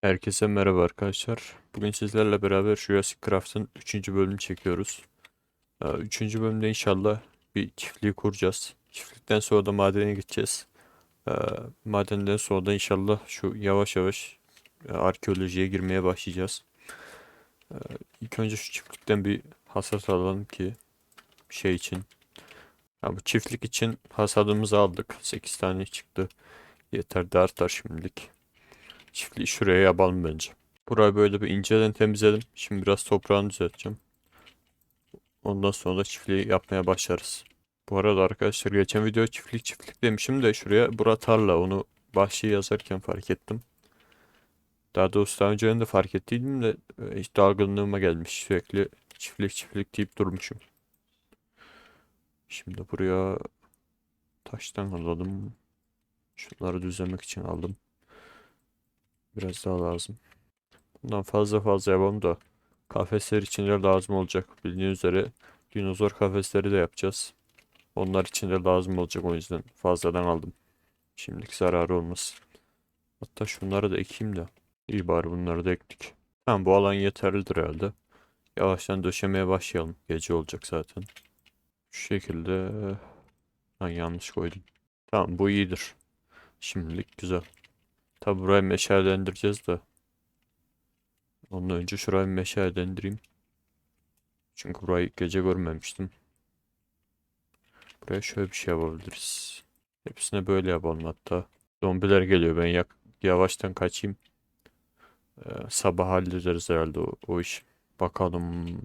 Herkese merhaba arkadaşlar. Bugün sizlerle beraber Jurassic Craft'ın 3. bölümünü çekiyoruz. 3. bölümde inşallah bir çiftliği kuracağız. Çiftlikten sonra da madene gideceğiz. Ee, Madenden sonra da inşallah şu yavaş yavaş e, arkeolojiye girmeye başlayacağız. Ee, İlk önce şu çiftlikten bir hasat alalım ki şey için. Ya bu çiftlik için hasadımızı aldık. 8 tane çıktı. Yeter de artar şimdilik. Çiftliği şuraya yapalım bence. Burayı böyle bir inceden temizledim. Şimdi biraz toprağını düzelteceğim. Ondan sonra da çiftliği yapmaya başlarız. Bu arada arkadaşlar geçen video çiftlik çiftlik demişim de şuraya bura tarla onu bahçeyi yazarken fark ettim. Daha doğrusu daha önceden de fark ettiydim de e, hiç dalgınlığıma gelmiş. Sürekli çiftlik çiftlik deyip durmuşum. Şimdi buraya taştan alalım. Şunları düzlemek için aldım. Biraz daha lazım. Bundan fazla fazla yapalım da kafesler için de lazım olacak. Bildiğiniz üzere dinozor kafesleri de yapacağız. Onlar için de lazım olacak o yüzden fazladan aldım. Şimdilik zararı olmasın. Hatta şunları da ekeyim de. İyi bari bunları da ektik. Tamam bu alan yeterlidir herhalde. Yavaştan döşemeye başlayalım. Gece olacak zaten. Şu şekilde. Ha, yanlış koydum. Tamam bu iyidir. Şimdilik güzel. Tabi burayı meşalelendireceğiz de. Ondan önce şurayı meşalelendireyim. Çünkü burayı gece görmemiştim. Buraya şöyle bir şey yapabiliriz. Hepsine böyle yapalım hatta. Zombiler geliyor ben yak yavaştan kaçayım. Ee, sabah hallederiz herhalde o, o iş. Bakalım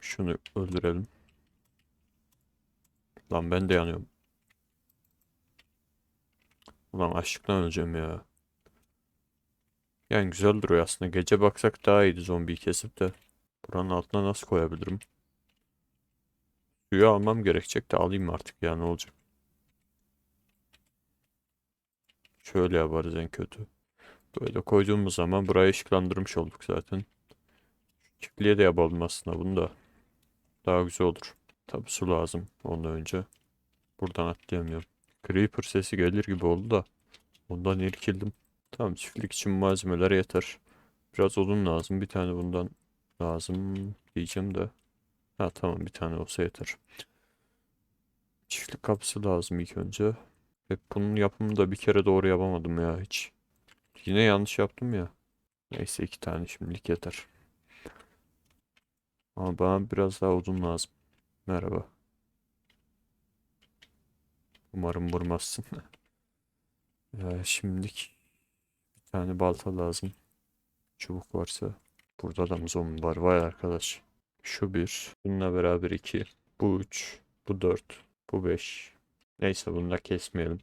şunu öldürelim. Lan ben de yanıyorum. Ulan açlıktan öleceğim ya. Yani güzel duruyor aslında. Gece baksak daha iyiydi zombiyi kesip de. Buranın altına nasıl koyabilirim? Suyu almam gerekecek de alayım artık ya ne olacak. Şöyle yaparız en kötü. Böyle koyduğumuz zaman burayı ışıklandırmış olduk zaten. Çiftliğe de yapalım aslında bunu da. Daha güzel olur. Tabi su lazım ondan önce. Buradan atlayamıyorum. Creeper sesi gelir gibi oldu da. Ondan irkildim. Tamam çiftlik için malzemeler yeter. Biraz odun lazım. Bir tane bundan lazım diyeceğim de. Ha tamam bir tane olsa yeter. Çiftlik kapısı lazım ilk önce. Hep bunun yapımını da bir kere doğru yapamadım ya hiç. Yine yanlış yaptım ya. Neyse iki tane şimdilik yeter. Ama bana biraz daha odun lazım. Merhaba. Umarım vurmazsın. Ya şimdilik bir tane balta lazım. Çubuk varsa. Burada da zombi var? Vay arkadaş. Şu bir. Bununla beraber iki. Bu üç. Bu dört. Bu beş. Neyse bunu da kesmeyelim.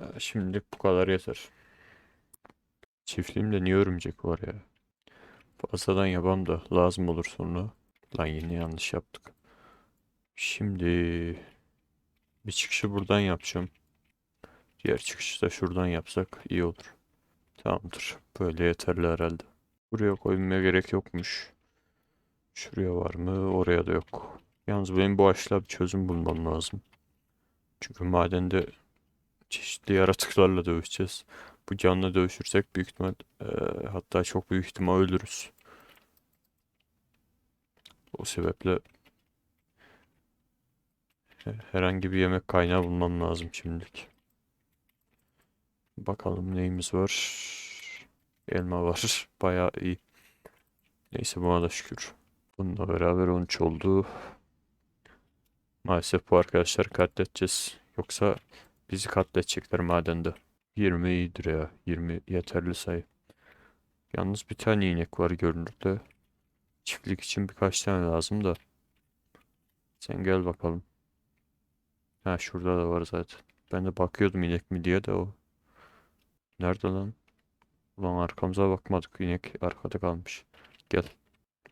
Ya şimdilik bu kadar yeter. Çiftliğimde niye örümcek var ya? Fazladan yapam da lazım olur sonra. Lan yine yanlış yaptık. Şimdi bir çıkışı buradan yapacağım. Diğer çıkışı da şuradan yapsak iyi olur. Tamamdır. Böyle yeterli herhalde. Buraya koymaya gerek yokmuş. Şuraya var mı? Oraya da yok. Yalnız benim bu ağaçla bir çözüm bulmam lazım. Çünkü madende çeşitli yaratıklarla dövüşeceğiz. Bu canlı dövüşürsek büyük ihtimal eee, hatta çok büyük ihtimal ölürüz. O sebeple he- herhangi bir yemek kaynağı bulmam lazım şimdilik. Bakalım neyimiz var. Elma var. Bayağı iyi. Neyse buna da şükür. Bununla beraber 13 oldu. Maalesef bu arkadaşları katledeceğiz. Yoksa bizi katledecekler madende. 20 iyidir ya. 20 yeterli sayı. Yalnız bir tane inek var görünürde. Çiftlik için birkaç tane lazım da. Sen gel bakalım. Ha şurada da var zaten. Ben de bakıyordum inek mi diye de o. Nerede lan? Ulan arkamıza bakmadık. İnek arkada kalmış. Gel.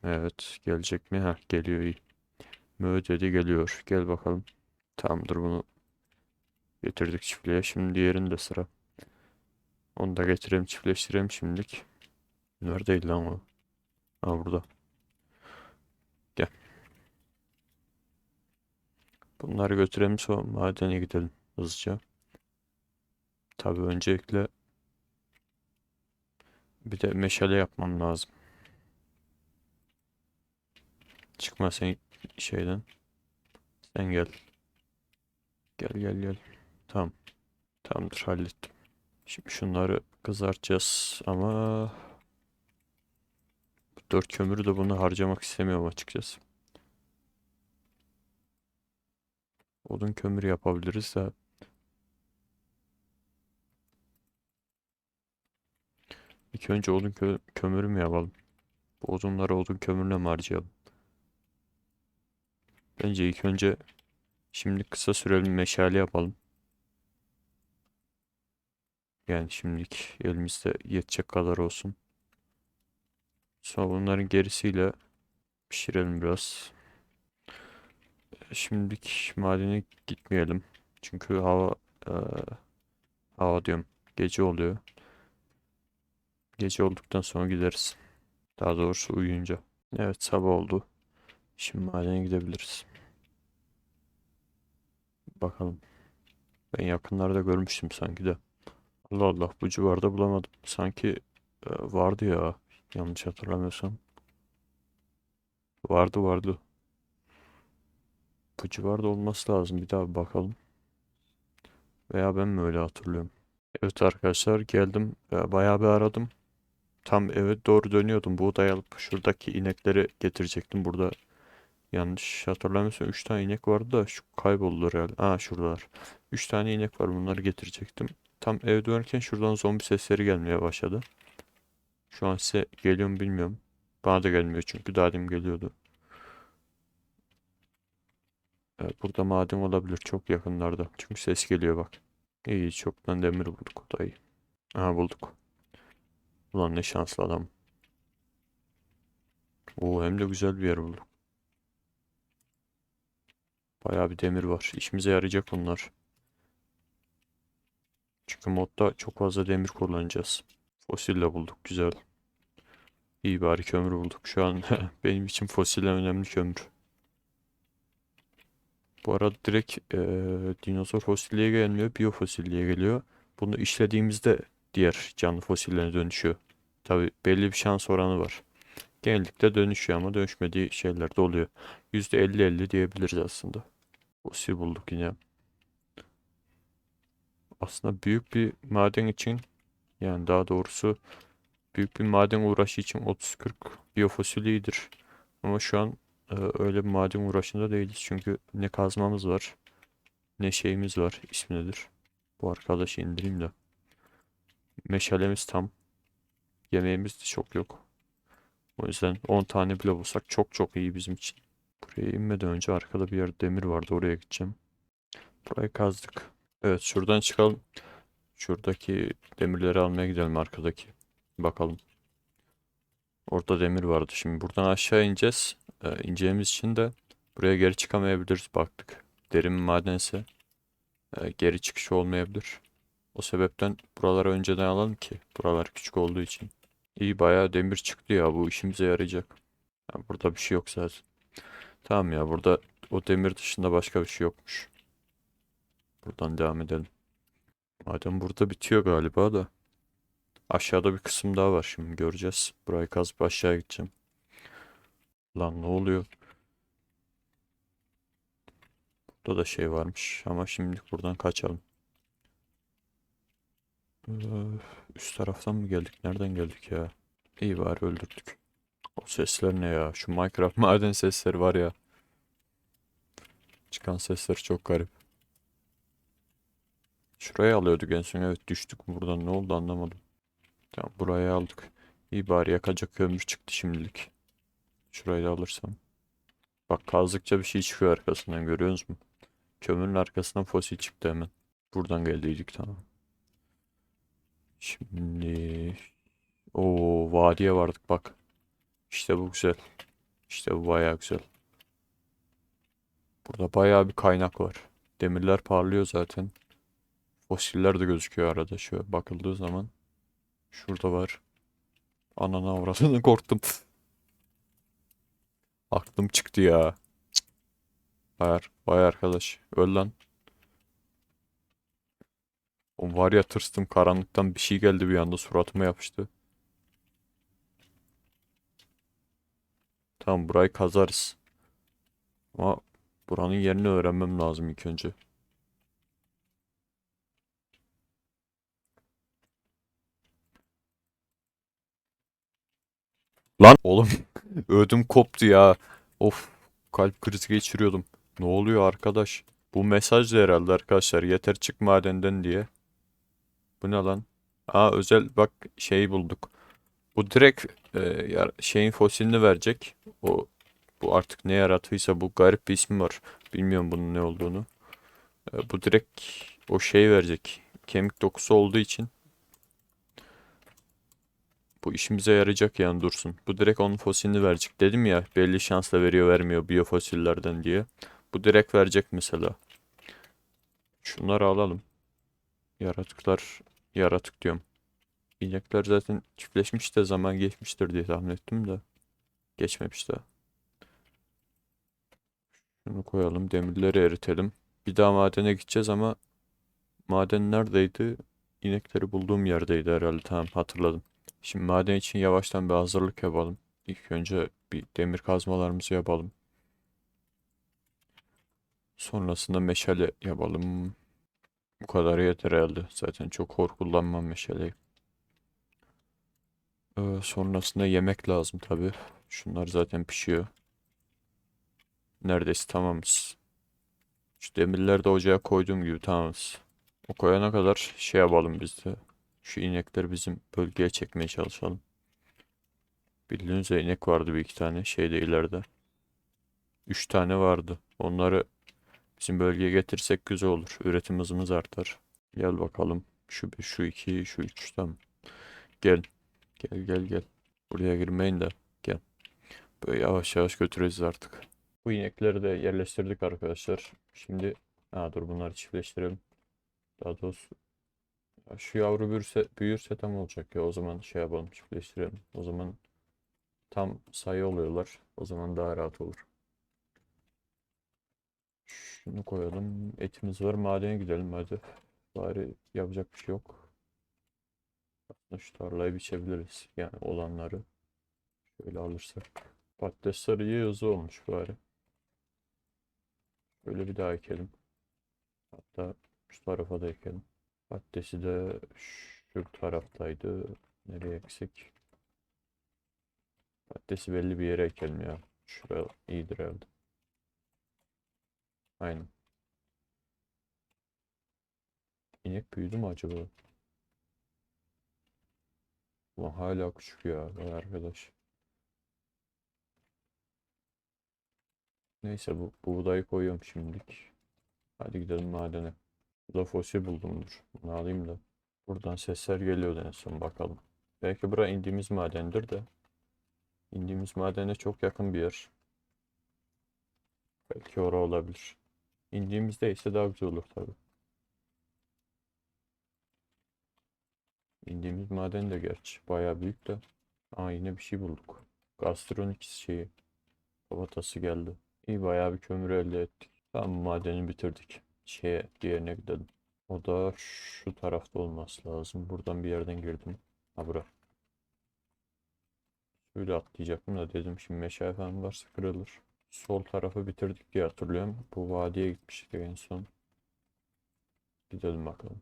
Evet. Gelecek mi? Ha geliyor iyi. Mö dedi geliyor. Gel bakalım. Tamamdır bunu getirdik çiftliğe. Şimdi diğerinde sıra. Onu da getireyim çiftleştireyim şimdilik. Neredeydi lan o? Ha burada. Gel. Bunları götürelim sonra madene gidelim hızlıca. Tabii öncelikle Bir de meşale yapmam lazım. Çıkma sen şeyden. Sen gel. Gel gel gel. Tamam. Tamamdır hallettim. Şimdi şunları kızartacağız ama 4 kömürü de bunu harcamak istemiyorum açıkçası. Odun kömürü yapabiliriz de İlk önce odun kö kömürü mü yapalım? Bu odunları odun kömürüne mi harcayalım? Bence ilk önce şimdi kısa süreli meşale yapalım. Yani şimdilik elimizde yetecek kadar olsun. Sonra bunların gerisiyle pişirelim biraz. Şimdilik madene gitmeyelim. Çünkü hava eee, hava diyorum gece oluyor. Gece olduktan sonra gideriz. Daha doğrusu uyuyunca. Evet sabah oldu. Şimdi madene gidebiliriz. Bakalım. Ben yakınlarda görmüştüm sanki de. Allah Allah bu civarda bulamadım. Sanki e, vardı ya. Yanlış hatırlamıyorsam. Vardı vardı. Bu civarda olması lazım. Bir daha bakalım. Veya ben mi öyle hatırlıyorum? Evet arkadaşlar geldim. E, Bayağı bir aradım. Tam eve doğru dönüyordum. Buğday alıp şuradaki inekleri getirecektim. Burada yanlış hatırlamıyorsam 3 tane inek vardı da şu kayboldular herhalde. Aa şuradalar. 3 tane inek var bunları getirecektim. Tam eve dönerken şuradan zombi sesleri gelmeye başladı. Şu an size geliyor mu bilmiyorum. Bana da gelmiyor çünkü daha demin geliyordu. Evet, burada maden olabilir çok yakınlarda. Çünkü ses geliyor bak. İyi çoktan demir bulduk o da. Aha bulduk. Ulan ne şanslı adam. Oo hem de güzel bir yer bulduk. Bayağı bir demir var. İşimize yarayacak bunlar. Çünkü modda çok fazla demir kullanacağız. Fosille bulduk güzel. İyi bari kömür bulduk. Şu an benim için fosil en önemli kömür. Bu arada direkt eee dinozor fosilliğe gelmiyor. Biyofosilliğe geliyor. Bunu işlediğimizde diğer canlı fosillerine dönüşüyor. Tabi belli bir şans oranı var. Genellikle dönüşüyor ama dönüşmediği şeyler de oluyor. %50-50 diyebiliriz aslında. Fosil bulduk yine. Aslında büyük bir maden için yani daha doğrusu büyük bir maden uğraşı için 30-40 biyofosil iyidir. Ama şu an e, öyle bir maden uğraşında değiliz. Çünkü ne kazmamız var ne şeyimiz var. İsmi nedir? Bu arkadaşı indireyim de. Meşalemiz tam. Yemeğimiz de çok yok. O yüzden 10 tane bile bulsak çok çok iyi bizim için. Buraya inmeden önce arkada bir yer demir vardı. Oraya gideceğim. Burayı kazdık. Evet şuradan çıkalım. Şuradaki demirleri almaya gidelim arkadaki. Bakalım. Orada demir vardı. Şimdi buradan aşağı ineceğiz. Ee, ineceğimiz için de buraya geri çıkamayabiliriz baktık. Derin madense e, geri çıkış olmayabilir. O sebepten buraları önceden alalım ki. Buralar küçük olduğu için. İyi bayağı demir çıktı ya. Bu işimize yarayacak. Ha, burada bir şey yok zaten. Tamam ya burada o demir dışında başka bir şey yokmuş. Buradan devam edelim. Madem burada bitiyor galiba da. Aşağıda bir kısım daha var şimdi göreceğiz. Burayı kazıp aşağı gideceğim. Lan ne oluyor? Burada da şey varmış ama şimdilik buradan kaçalım. Üst taraftan mı geldik? Nereden geldik ya? İyi bari öldürdük. O sesler ne ya? Şu Minecraft maden sesleri var ya. Çıkan sesler çok garip. Şuraya alıyorduk en son. Evet düştük buradan. Ne oldu anlamadım. Tamam buraya aldık. İyi bari yakacak kömür çıktı şimdilik. Şurayı da alırsam. Bak kazdıkça bir şey çıkıyor arkasından görüyorsunuz mu? Kömürün arkasından fosil çıktı hemen. Buradan geldiydik tamam. Şimdi o vadiye vardık bak. İşte bu güzel. İşte bu bayağı güzel. Burada bayağı bir kaynak var. Demirler parlıyor zaten. Fosiller de gözüküyor arada şöyle bakıldığı zaman. Şurada var. Anana avradını korktum. Aklım çıktı ya. Vay, vay arkadaş. Öl lan. O var ya tırstım karanlıktan bir şey geldi bir anda suratıma yapıştı. Tamam burayı kazarız. Ama buranın yerini öğrenmem lazım ilk önce. Lan oğlum ödüm koptu ya. Of kalp krizi geçiriyordum. Ne oluyor arkadaş? Bu mesaj da herhalde arkadaşlar yeter çık madenden diye. Bu ne lan? Aa özel bak şeyi bulduk. Bu direkt e, şeyin fosilini verecek. O bu artık ne yaratıysa bu garip bir ismi var. Bilmiyorum bunun ne olduğunu. E, bu direkt o şeyi verecek. Kemik dokusu olduğu için bu işimize yarayacak yani dursun. Bu direkt onun fosilini verecek. Dedim ya belli şansla veriyor vermiyor biyofosillerden diye. Bu direkt verecek mesela. Şunları alalım. Yaratıklar yaratık diyorum. İnekler zaten çiftleşmiş de zaman geçmiştir diye tahmin ettim de. Geçmemiş daha. Şunu koyalım. Demirleri eritelim. Bir daha madene gideceğiz ama maden neredeydi? İnekleri bulduğum yerdeydi herhalde. Tamam hatırladım. Şimdi maden için yavaştan bir hazırlık yapalım. İlk önce bir demir kazmalarımızı yapalım. Sonrasında meşale yapalım. Bu kadar yeter herhalde. Zaten çok hor kullanmam meşaleyi. Ee, sonrasında yemek lazım tabii. Şunlar zaten pişiyor. Neredeyse tamamız. Şu demirleri de ocağa koyduğum gibi tamamız. O koyana kadar şey yapalım biz de. Şu inekleri bizim bölgeye çekmeye çalışalım. Bildiğiniz inek vardı bir iki tane şeyde ileride. Üç tane vardı. Onları bizim bölgeye getirsek güzel olur. Üretim hızımız artar. Gel bakalım. Şu bir, şu iki, şu üç tamam. Gel. Gel gel gel. Buraya girmeyin de. Gel. Böyle yavaş yavaş götüreceğiz artık. Bu inekleri de yerleştirdik arkadaşlar. Şimdi ha dur bunları çiftleştirelim. Daha doğrusu şu yavru büyürse, büyürse tam olacak ya. O zaman şey yapalım çiftleştirelim. O zaman tam sayı oluyorlar. O zaman daha rahat olur. Şunu koyalım. Etimiz var. Madene gidelim hadi. Bari yapacak bir şey yok. Aslında şu tarlayı biçebiliriz. Yani olanları. Şöyle alırsak. Patatesler iyi hızlı olmuş bari. Böyle bir daha ekelim. Hatta şu tarafa da ekelim. Patatesi de şu taraftaydı. Nereye eksik? Patatesi belli bir yere ekelim ya. Şuraya iyidir herhalde. Aynen. İnek büyüdü mü acaba? Ulan hala küçük ya vay arkadaş. Neyse bu buğdayı koyuyorum şimdilik. Hadi gidelim madene. Burada fosil buldumdur. Bunu alayım da. Buradan sesler geliyor en son bakalım. Belki bura indiğimiz madendir de. İndiğimiz madene çok yakın bir yer. Belki ora olabilir. İndiğimizde ise daha güzel olur tabii. İndiğimiz maden de gerçi bayağı büyük de. Aa yine bir şey bulduk. Gastronik şeyi. Kafatası geldi. İyi bayağı bir kömür elde ettik. Tamam madeni bitirdik. Şeye diğerine gidelim. O da şu tarafta olması lazım. Buradan bir yerden girdim. Ha bura. Şöyle atlayacaktım da dedim şimdi meşale falan varsa kırılır. Sol tarafı bitirdik diye hatırlıyorum. Bu vadiye gitmiştik en son. Gidelim bakalım.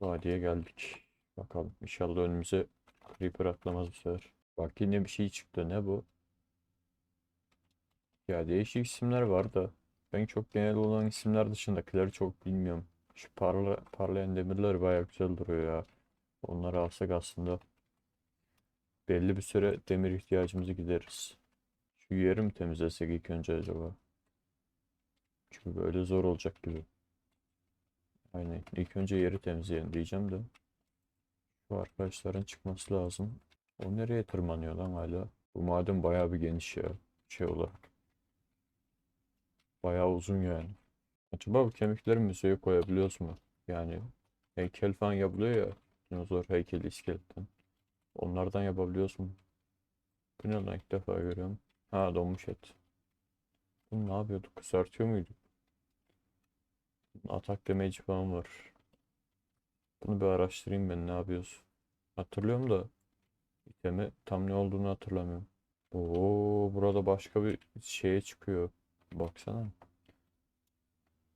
Vadiye geldik. Bakalım inşallah önümüze creeper atlamaz bu sefer. Bak yine bir şey çıktı. Ne bu? Ya değişik isimler var da ben çok genel olan isimler dışındakileri çok bilmiyorum. Şu parla, parlayan demirler bayağı güzel duruyor ya. Onları alsak aslında belli bir süre demir ihtiyacımızı gideriz. Şu yeri mi temizlesek ilk önce acaba? Çünkü böyle zor olacak gibi. Aynen. İlk önce yeri temizleyelim diyeceğim de. Şu arkadaşların çıkması lazım. O nereye tırmanıyor lan hala? Bu maden bayağı bir geniş ya. Şey olarak. Bayağı uzun yani. Acaba bu kemikleri müzeye koyabiliyoruz mu? Yani heykel falan yapılıyor ya. Dinozor heykeli iskeletten. Onlardan yapabiliyoruz mu? Bu ne lan ilk defa görüyorum. Ha donmuş et. Bunu ne yapıyorduk? Kızartıyor muyduk? Atak damage falan var. Bunu bir araştırayım ben ne yapıyoruz. Hatırlıyorum da itemi tam ne olduğunu hatırlamıyorum. Oo, burada başka bir şeye çıkıyor. Baksana.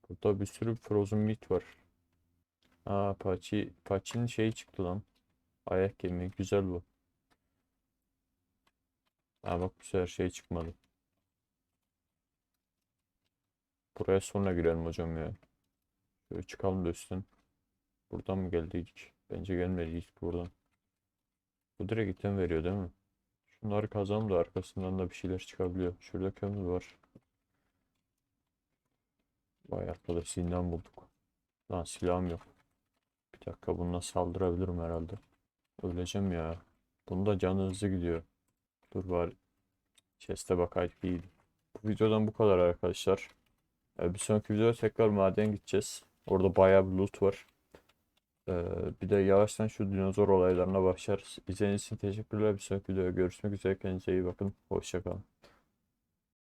Burada bir sürü frozen meat var. Aa, Pachi, Pachi'nin şeyi çıktı lan. Ayak kemiği. Güzel bu. Ha bak bu sefer şey çıkmadı. Buraya sonra girelim hocam ya. Şöyle çıkalım da üstten. Buradan mı geldiydik? Bence gelmediydik buradan. Bu direkt item veriyor değil mi? Şunları kazalım da arkasından da bir şeyler çıkabiliyor. Şurada kömür var. Vay arkadaş zindan bulduk. Lan silahım yok. Bir dakika bununla saldırabilirim herhalde. Öleceğim ya. Bunda canı gidiyor. Dur bari. Chest'e bakaydık iyiydi. Bu videodan bu kadar arkadaşlar. Ee, bir sonraki videoda tekrar maden gideceğiz. Orada bayağı bir loot var. Ee, bir de yavaştan şu dinozor olaylarına başlarız. İzlediğiniz için teşekkürler. Bir sonraki videoda görüşmek üzere. Kendinize iyi bakın. Hoşça kalın.